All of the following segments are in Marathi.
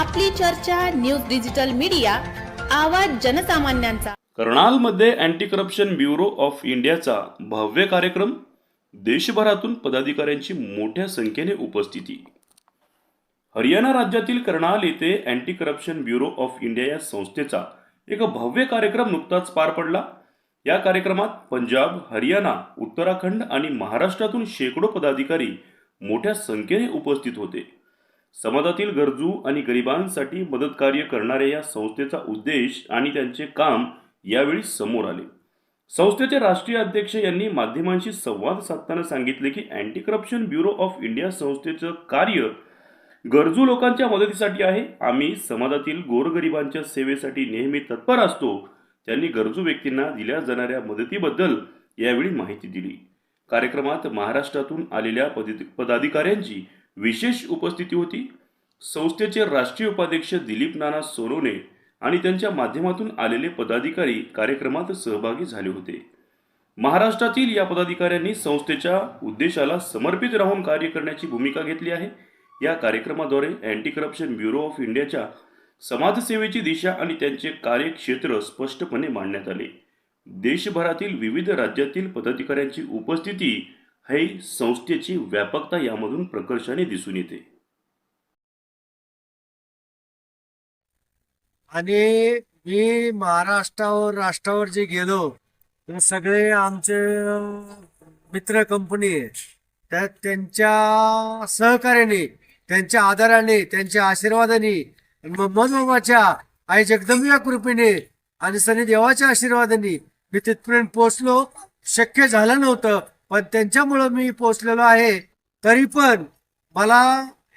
आपली चर्चा न्यूज डिजिटल मीडिया आवाज जनसामान्यांचा. कर्नालमध्ये अँटी करप्शन ब्युरो ऑफ इंडियाचा भव्य कार्यक्रम देशभरातून पदाधिकाऱ्यांची मोठ्या संख्येने उपस्थिती. हरियाणा राज्यातील कर्नाल येथे anti corruption bureau of India या संस्थेचा एक भव्य कार्यक्रम नुकताच पार पडला. या कार्यक्रमात पंजाब हरियाणा उत्तराखंड आणि महाराष्ट्रातून शेकडो पदाधिकारी मोठ्या संख्येने उपस्थित होते. समाजातील गरजू आणि गरिबांसाठी मदत कार्य करणाऱ्या या संस्थेचा उद्देश आणि त्यांचे काम यावेळी समोर आले. संस्थेचे राष्ट्रीय अध्यक्ष यांनी माध्यमांशी संवाद साधताना सांगितले की anti corruption bureau of India संस्थेचं कार्य गरजू लोकांच्या मदतीसाठी आहे. आम्ही समाजातील गोरगरिबांच्या सेवेसाठी नेहमी तत्पर असतो. त्यांनी गरजू व्यक्तींना दिल्या जाणाऱ्या मदतीबद्दल यावेळी माहिती दिली. कार्यक्रमात महाराष्ट्रातून आलेल्या पदी- पदाधिकाऱ्यांची विशेष उपस्थिती होती. संस्थेचे राष्ट्रीय उपाध्यक्ष दिलीप नाना सोनवणे आणि त्यांच्या माध्यमातून आलेले पदाधिकारी कार्यक्रमात सहभागी झाले होते. महाराष्ट्रातील या पदाधिकाऱ्यांनी संस्थेच्या उद्देशाला समर्पित राहून कार्य करण्याची भूमिका घेतली आहे. या कार्यक्रमाद्वारे अँटी करप्शन ब्युरो ऑफ इंडियाच्या समाजसेवेची दिशा आणि त्यांचे कार्यक्षेत्र स्पष्टपणे मांडण्यात आले. देशभरातील विविध राज्यातील पदाधिकाऱ्यांची उपस्थिती हे संस्थेची व्यापकता यामधून प्रकर्षाने दिसून येते. आणि मी महाराष्ट्रावर राष्ट्रावर जे गेलो ते सगळे आमचे मित्र कंपनी आहे. त्यात त्यांच्या सहकार्याने त्यांच्या आधाराने त्यांच्या आशीर्वादाने मनोबाच्या आई जगदंबिया कृपेने आणि सनी देवाच्या आशीर्वादाने मी तिथपर्यंत पोहोचलो. शक्य झालं नव्हतं पण त्यांच्यामुळं मी पोहोचलेलो आहे. तरी पण मला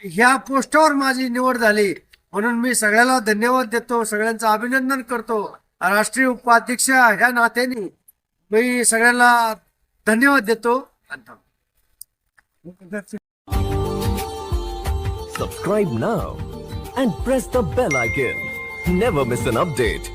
ह्या पोस्टावर माझी निवड झाली. म्हणून मी सगळ्याला धन्यवाद देतो. सगळ्यांचं अभिनंदन करतो. राष्ट्रीय उपाध्यक्ष ह्या नात्याने मी सगळ्यांना धन्यवाद देतो. Subscribe now and press the bell icon never miss an update.